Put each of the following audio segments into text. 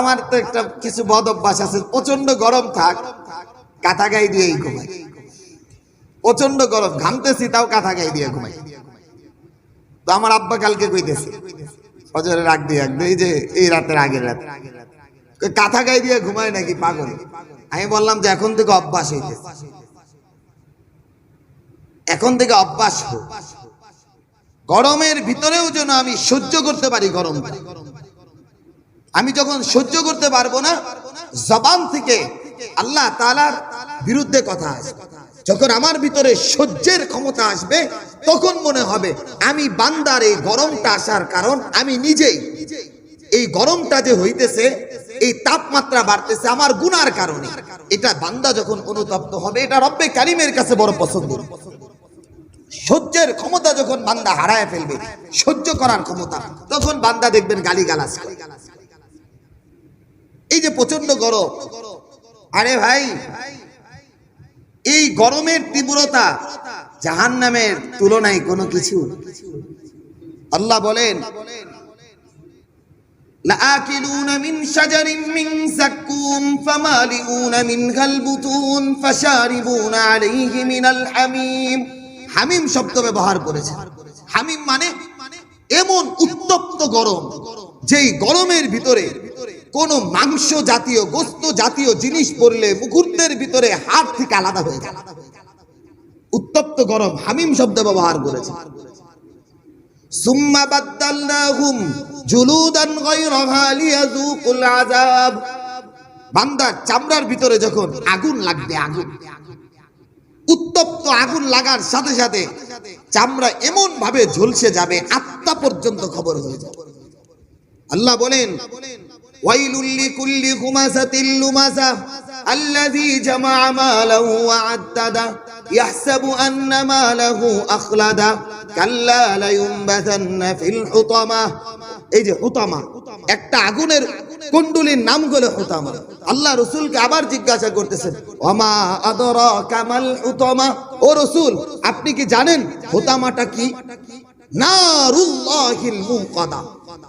আমার তো একটা কিছু বদ অভ্যাস আছে প্রচণ্ড গরম থাক, কাঁথা গাই দিয়েই ঘুমাই। প্রচণ্ড গরম, ঘামতেছি, তাও কাঁথা গাই দিয়ে ঘুমাই। তো আমার আব্বা কালকে কইতেছে, ফজরের রাগ দিয়ে রাখ এই যে, এই রাতের আগের রাত। কাঁথা গাই দিয়ে ঘুমায় নাকি পাগল? আমি বললাম যে, এখন থেকে অভ্যাস হইতেছে। এখন থেকে অভ্যাস গরমের ভিতরেও যেন আমি সহ্য করতে পারি গরম আমি যখন সহ্য করতে পারব না, জবান থেকে আল্লাহ তালার বিরুদ্ধে কথা আসবে। যখন আমার ভিতরে সহ্যের ক্ষমতা আসবে, তখন মনে হবে আমি বান্দার এই গরমটা আসার কারণ, আমি নিজেই এই গরমটা যে হইতেছে, এই তাপমাত্রা বাড়তেছে আমার গুনার কারণে। এটা বান্দা যখন অনুতপ্ত হবে, এটা রব্বে কারিমের কাছে বড় পছন্দ। সহ্যের ক্ষমতা যখন বান্দা হারায় ফেলবে, সহ্য করার ক্ষমতা, তখন বান্দা দেখবেন গালি গালাস যে প্রচন্ড গরম আরে ভাই এই গরমের তীব্রতা জাহান নামের তুলনায় কোনো কিছু আল্লাহ বলেন لآكلون من شجر من زكوم فمالئون منها البطون فشاربون عليه من الحميم হামিম শব্দ ব্যবহার করেছে হামিম মানে এমন উত্তপ্ত গরম যেই গরমের ভিতরে কোনো মাংস জাতীয়, গোস্ত জাতীয় জিনিস পড়লে মুহূর্তের ভিতরে হাত থেকে আলাদা হয়ে যায়। উত্তপ্ত গরম হামিম শব্দ ব্যবহার করেছে। বান্দার চামড়ার ভিতরে যখন আগুন লাগবে উত্তপ্ত আগুন লাগার সাথে সাথে চামড়া ঝলসে যাবে, আত্মা পর্যন্ত আল্লাহ বলেন ওয়াইলুল লিকুল্লি হুমাসাতিল লুমাসা আল্লাযী জামাআ মালাহু ওয়া আদ্দাদা ইয়াহসাবু আন্না মালাহু আখলাদা কাল্লা লায়ুমবাথান্না ফিল এই যে হুতামা, একটা আগুনের কুণ্ডলীর নাম হুতামা। আল্লাহ রসুলকে আবার জিজ্ঞাসা করতেছেন ওমা আদরা কামাল হুতামা? ও রসুল, আপনি কি জানেন হুতামাটা কি? নারুল্লাহিল মুকাদা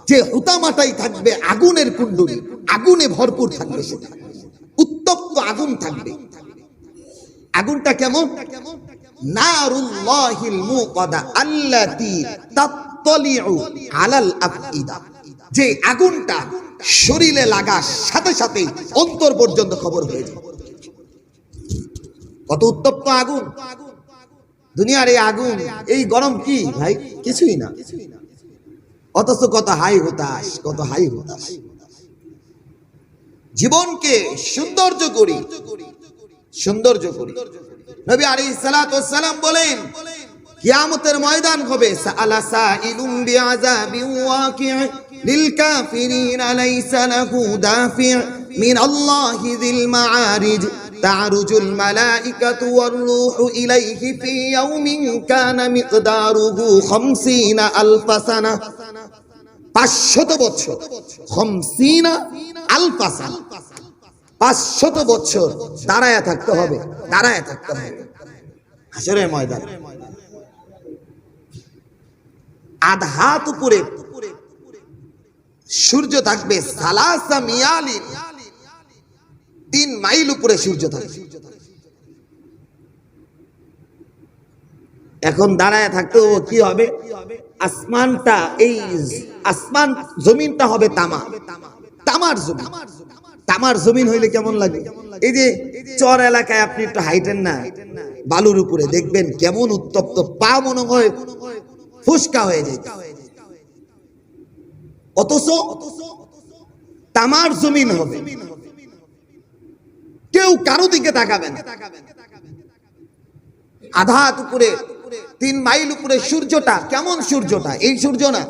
যে হুতামাটাই থাকবে, আগুনের কুণ্ডলী, আগুনে ভরপুর থাকবে সেটা। উত্তপ্ত আগুন থাকবে। আগুনটা কেমন? যে আগুনটা শরীরে লাগার সাথে সাথে অন্তর পর্যন্ত খবর হয়ে যায়। কত উত্তপ্ত আগুন। দুনিয়ার এই আগুন, এই গরম কি? ভাই, কিছুই না। অথচ কত হাই হতাশ কত হাই হতাশ জীবনকে সৌন্দর্য করি সৌন্দর্য করি নবী আলাইহিস সালাতু সালাম বলেন কিয়ামতের ময়দান হবে সাআলা সাইলুম বিআযাবিন ওয়াকি' লিল কাফিরিন লাইসা লাহু দাফি' মিন আল্লাহি যিল মাআরিজ تعرج الملائكة والروح إليه في يوم كان مقداره خمسين ألف سنة পাঁচশত বছর আলফাসান। পাঁচশত বছর দাঁড়ায় থাকতে হবে, দাঁড়ায় থাকতে হবে। হাসরের ময়দান। আধ হাত উপরে সূর্য থাকবে, সালাসা মিয়ালি। তিন মাইল উপরে সূর্য থাকবে। এখন দাঁড়ায় থাকতে কি হবে? আসমানটা, এই আসমান জমিনটা হবে তামা। তামার জমিন। তামার জমিন হইলে কেমন লাগে? এই যে চর এলাকায় আপনি একটু হাইটেন না, বালুর উপরে দেখবেন কেমন উত্তপ্ত, পা মনে হয় ফুসকা হয়ে যায় অথচ তামার জমিন হবে। কেউ কারও দিকে তাকাবেন আধা উপরে তিন মাইল উপরে সূর্যটা, কেমন সূর্যটা? এই সূর্য না।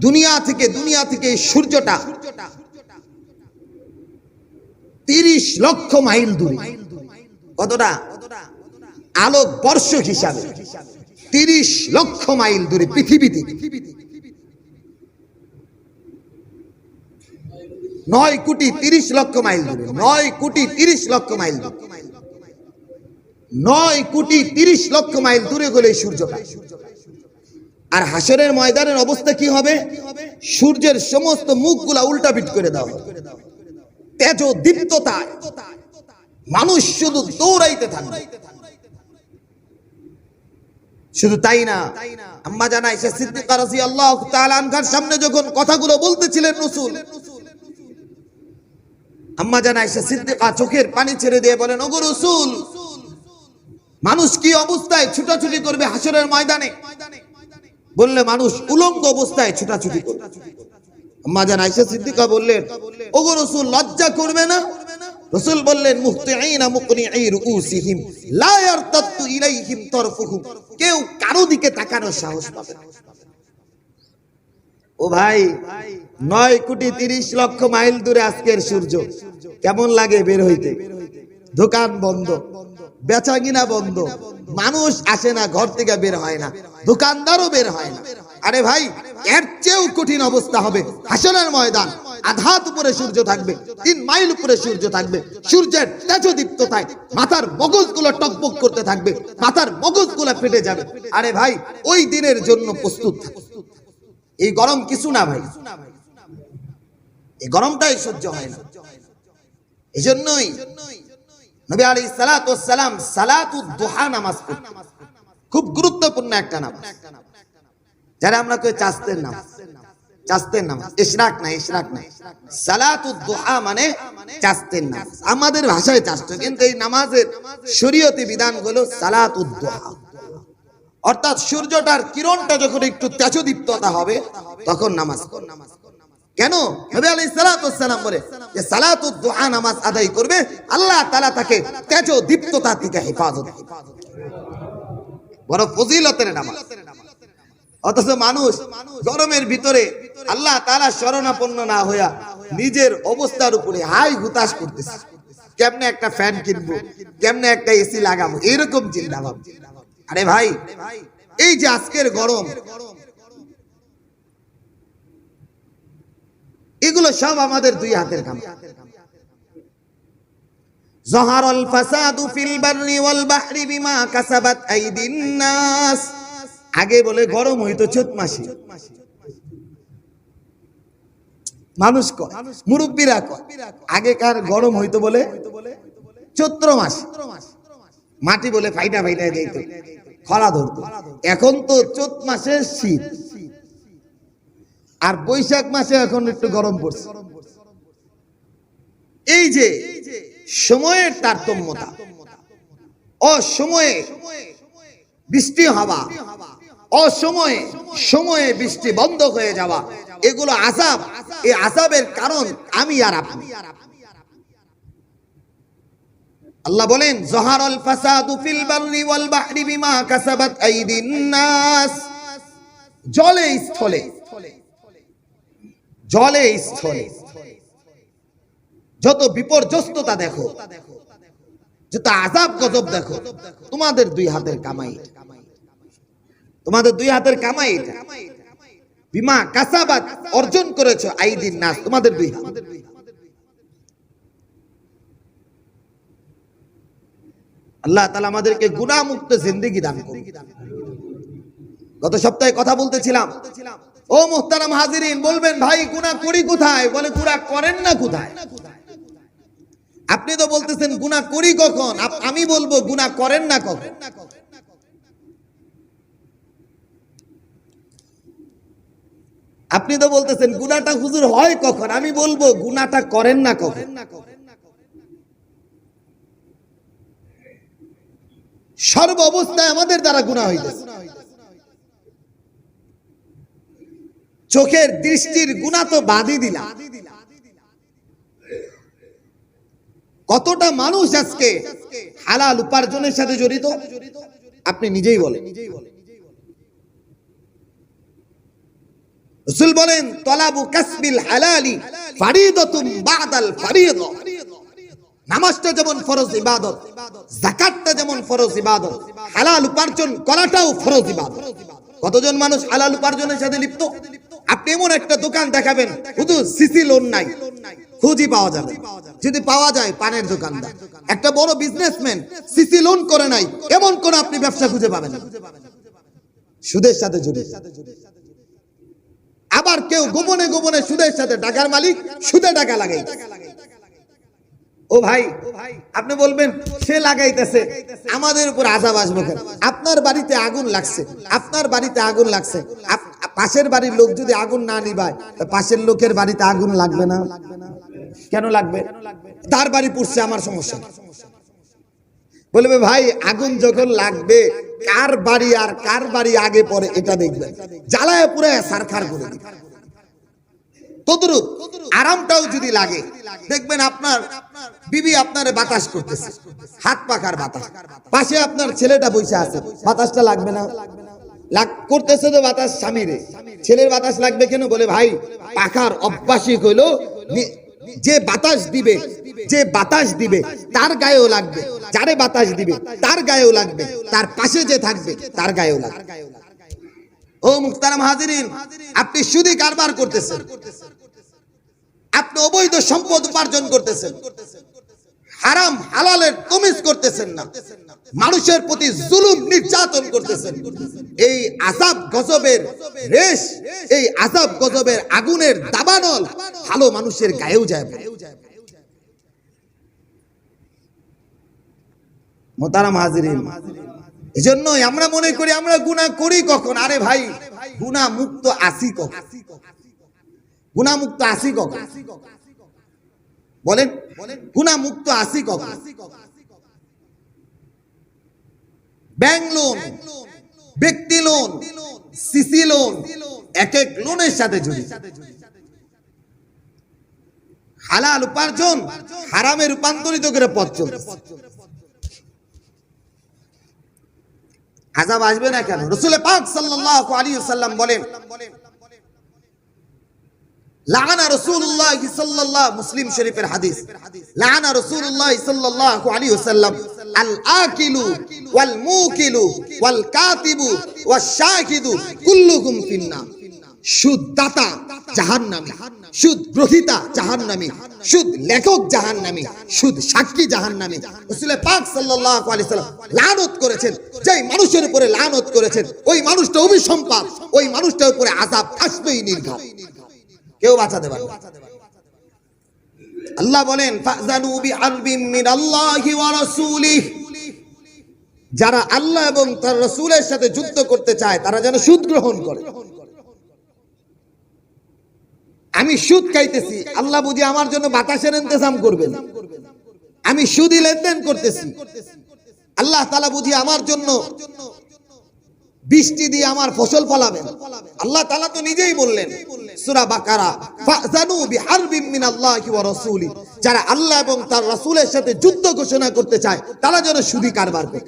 দুনিয়া থেকে দুনিয়া থেকে সূর্যটা। তিরিশ লক্ষ মাইল দূরে। কতটা? আলোক বর্ষ হিসাবে। তিরিশ লক্ষ মাইল দূরে পৃথিবীতে। নয় কোটি তিরিশ লক্ষ মাইল দূরে। নয় কোটি তিরিশ লক্ষ মাইল দূরে। নয় কোটি তিরিশ লক্ষ মাইল দূরে গেলে এই সূর্যটা আর হাসরের ময়দানের অবস্থা কি হবে? সূর্যের সমস্ত মুখগুলা উল্টা পিট করে দেওয়া তেজ দীপ্ততায়। মানুষ শুধু দৌড়াইতে থাকবে। শুধু তাই না, আম্মা জানা এসে সিদ্দিকা রাদিয়াল্লাহু তাআলা আনহার সামনে যখন কথাগুলো বলতেছিলেন রাসূল, আম্মা জানা এসে সিদ্দিকা চোখের পানি ছেড়ে দিয়ে বলেন, ওগো রাসূল মানুষ কি অবস্থায় ছুটাছুটি করবে হাসরের ময়দানে? বললে মানুষ উলঙ্গ অবস্থায় ছুটাছুটি করবে। আম্মা জান আয়েশা সিদ্দিকা বললেন, ওগো রাসূল, লজ্জা করবে না? রাসূল বললেন কেউ কারও দিকে তাকানোর সাহস পাবে ও ভাই, নয় কোটি তিরিশ লক্ষ মাইল দূরে আজকের সূর্য। কেমন লাগে বের হইতে? দোকান বন্ধ। বেচা কিনা বন্ধ। মানুষ আসে না, ঘর থেকে বের হয় না, দোকানদারও বের হয় না। আরে ভাই, এর চেয়েও কঠিন অবস্থা হবে। হাসনের ময়দান, আধাত উপরে সূর্য থাকবে, তিন মাইল উপরে সূর্য থাকবে, সূর্যের তেজদীপ্ততায় মাথার মগজগুলো টকবক করতে থাকবে, মাথার মগজগুলো ফেটে যাবে। আরে ভাই, ওই দিনের জন্য প্রস্তুত এই গরম কিছু না ভাই। এই গরমটাই সহ্য হয় না। এই জন্যই নবী আলী সালাম সালাতুদ দোহা নামাজ। খুব গুরুত্বপূর্ণ একটা নামাজ। যারা আমরা কই চাস্তের নাম চাস্তের নাম ইশরাক না ইশরাক না সালাতুদ দোহা মানে চাস্তের নাম আমাদের ভাষায় চাস্ত কিন্তু এই নামাজের শরীয়তি বিধান হলো সালাতুদ দোহা। অর্থাৎ সূর্যটার কিরণটা যখন একটু তেজদীপ্ততা হবে, তখন নামাজ পড়। কেন? সালাতু বলে যে সালাতুদ দুহা নামাজ আদায় করবে, আল্লাহ তাআলা তাকে তেজদীপ্ততা থেকে হেফাজত বড় ফজিলতের নামাজ। অথচ মানুষ গরমের ভিতরে আল্লাহ তাআলা শরণাপন্ন না হইয়া নিজের অবস্থার উপরে হাই হুতাশ করতেছে। কেমনে একটা ফ্যান কিনবো, কেমনে একটা এসি লাগাবো, এরকম চিন্তা ভাবনা আরে ভাই, এই যে আজকের গরম এগুলো সব আমাদের দুই হাতের কাম জহার আল ফাসাদু ফিল বাররি ওয়াল বাহরি বিমা কাসাবাত আইদিন নাস। আগে বলে গরম হইতো চোত মাসে। মানুষ কয়, মুরব্বীরা কয়, আগেকার গরম হইতো বলে চৈত্র মাস। মাটি বলে ফাইটা ফাইটা দিত, খরা ধরতো। এখন তো চোত মাসের শীত। আর বৈশাখ মাসে এখন একটু গরম পড়ছে। এই যে সময়ের তারতম্যতা, অসময়ে বৃষ্টি হওয়া, অসময়ে সময়ে বৃষ্টি বন্ধ হয়ে যাওয়া, এগুলো আসাব এই আসাবের কারণ আমি আর আপনি। আল্লাহ বলেন, জহারল ফাসাদু ফিল বাররি ওয়াল বাহরি বিমা কাসাবাত আইদিন নাস। জলে স্থলে জলে স্থলে। যত বিপর্যস্ততা দেখো, যত আজাব গজব দেখো, তোমাদের দুই হাতের কামাই তোমাদের দুই হাতের কামাই বিমা কাসাবাত অর্জন করেছ আইদিন নাস, তোমাদের দুই হাত। আল্লাহ তালা আমাদেরকে গুণামুক্ত জিন্দিগি দান করুন। গত সপ্তাহে কথা বলতেছিলাম ও মুহতারাম হাজিরিন, বলবেন, ভাই, গুনাহ করি কোথায়? বলে, গুনাহ করেন না কোথায়? আপনি তো বলতেছেন, গুনাহ করি কখন? আমি বলব, গুনাহ করেন না কখন? আপনি তো বলতেছেন, গুনাহটা হুজুর হয় কখন? আমি বলব, গুনাহটা করেন না কখন? সর্ব অবস্থায় আমাদের দ্বারা গুনাহ হইতেছে। চোখের দৃষ্টির গুণা তো বাদই দিলাম। কতটা মানুষ আজকে হালাল উপার্জনের সাথে জড়িত? আপনি নিজেই বলেন। বলেন, তলাবু হালালি বাদাল নামাজটা যেমন ফরজ ইবাদত, যাকাতটা যেমন ফরজ ইবাদত, হালাল উপার্জন করাটাও ফরজ ইবাদত। কতজন মানুষ হালাল উপার্জনের সাথে লিপ্ত? আপনি এমন একটা দোকান দেখাবেন শুধু সিসি লোন নাই, খুঁজি পাওয়া যাবে। যদি পাওয়া যায়, পানের দোকানদার। একটা বড় বিজনেসম্যান সিসি লোন করে নাই, এমন কোন আপনি ব্যবসা খুঁজে পাবেন সুদের সাথে জড়িত। আবার কেউ গোপনে গোপনে সুদের সাথে টাকার মালিক, সুদে টাকা লাগাই। ও ভাই, আপনি বলবেন, সে লাগাইতেছে, আমাদের উপর আজাব আসব আপনার বাড়িতে আগুন লাগছে, আপনার বাড়িতে আগুন লাগছে পাশের বাড়ির লোক যদি আগুন না নিবায় পাশের লোকের বাড়িতে আগুন লাগবে না? কেন লাগবে? তার বাড়ি পুড়ছে, আমার সমস্যা। বলবে ভাই, আগুন যখন লাগবে, কার বাড়ি আর কার বাড়ি আগে পরে এটা দেখবেন। জ্বালায় পুরে সারখার করে তদ্রুপ আরামটাও যদি লাগে, দেখবেন আপনার বিবি আপনার বাতাস করতেছে। হাত পাখার বাতাস। পাশে আপনার ছেলেটা বসে আছে, বাতাসটা লাগবে না? লাগ করতেছে তো বাতাস স্বামীরে। ছেলের বাতাস লাগবে কেন? বলে, ভাই, পাখার যে বাতাস দিবে, যে বাতাস দিবে, তার গায়েও লাগবে। যারে বাতাস দিবে, তার গায়েও লাগবে। তার পাশে যে থাকবে, তার গায়েও লাগবে। ও মুক্তারাম হাজিরিন, আপনি সুদি কারবার করতেছেন। আপনি অবৈধ সম্পদ উপার্জন করতেছেন। হারাম হালালের তমিজ করতেছেন না। মানুষের প্রতি জুলুম নির্যাতন করতেছেন। এই আজাব গজবের রেশ, এই আজাব গজবের আগুনের দাবানল ভালো মানুষের গায়েও যায়। মোতারাম হাজিরিন, এজন্যই আমরা মনে করি আমরা গুনাহ করি কখন? আরে ভাই গুনাহ মুক্ত আসি কখন? গুনাহ মুক্ত আসি কখন? বলেন গুনাহ মুক্ত আসি কখন? ব্যাংক লোন, ব্যক্তি লোন, সিসি লোন এক এক লোনের সাথে জড়িত। হালাল উপার্জন হারামে রূপান্তরিত করে পথ চলছে। আজাব আসবে না কেন? রসুল পাক সাল্লাল্লাহু আলাইহি ওয়াসাল্লাম বলেন করেছেন। যেই মানুষের উপরে লানত করেছেন, ওই মানুষটা অভিসম্পাদ ওই মানুষটার উপরে আযাব আসবেই নির্ঘাত কেউ বাঁচাতে পারবে আল্লাহ বলেন যারা আল্লাহ এবং তার রাসূলের সাথে যুদ্ধ করতে চায়, তারা যেন সুদ গ্রহণ করে। আমি সুদ খাইতেছি, আল্লাহ বুঝি আমার জন্য বাতাসের ইন্তজাম করবেন। আমি সুদি লেনদেন করতেছি। আল্লাহ তালা বুঝি আমার জন্য বৃষ্টি দিয়ে আমার ফসল ফলাবেন। আল্লাহ তালা তো নিজেই বললেন, সূরা বাকারা যারা আল্লাহ এবং তার রাসূলের সাথে যুদ্ধ ঘোষণা করতে চায়, তারা যেন সুদি কারবার করে।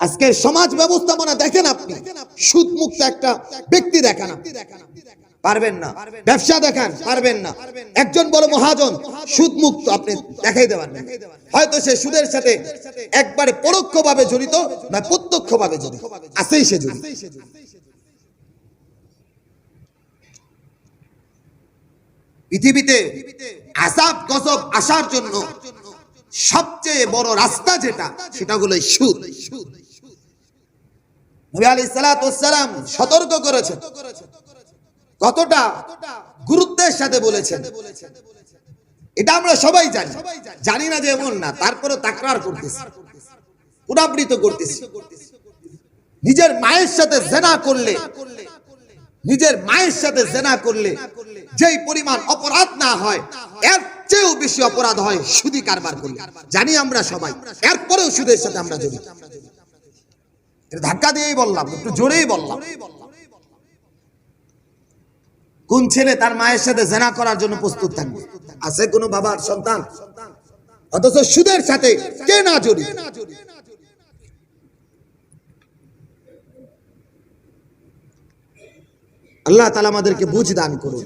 আজকের সমাজ ব্যবস্থাপনা দেখেন আপনি সুদ মুক্ত একটা ব্যক্তি দেখান পারবেন না। ব্যবসা দেখান, পারবেন না। একজন বড় মহাজন সুদ মুক্ত আপনি দেখাইতে পারবেন। হয়তো সে সুদের সাথে একবারে পরোক্ষভাবে জড়িত না প্রত্যক্ষভাবে জড়িত আছেই সে জড়িত পৃথিবীতে আসাব গজব আসার জন্য সবচেয়ে বড় রাস্তা যেটা, সেটা হলো সুদ। সালাম সতর্ক করেছেন। কতটা গুরুত্বের সাথে বলেছেন। এটা আমরা সবাই জানি। জানি না যে এমন না তারপরে তাকরার করতেছি। পুরাবৃত করতেছি। নিজের মায়ের সাথে জেনা করলে, নিজের মায়ের সাথে জেনা করলে যেই পরিমাণ অপরাধ না হয়, এর চেয়েও বেশি অপরাধ হয় সুদি কারবার করলে। জানি আমরা সবাই, এরপরেও সুদের সাথে আমরা জড়িত। ধাক্কা দিয়েই বললাম, একটু জোরেই বললাম। কোন ছেলে তার মায়ের সাথে জেনা করার জন্য প্রস্তুত থাকবে? আছে কোন বাবার সন্তান? অথচ সুদের সাথে কে না জড়িত? আল্লাহ তালা আমাদেরকে বুঝ দান করুন।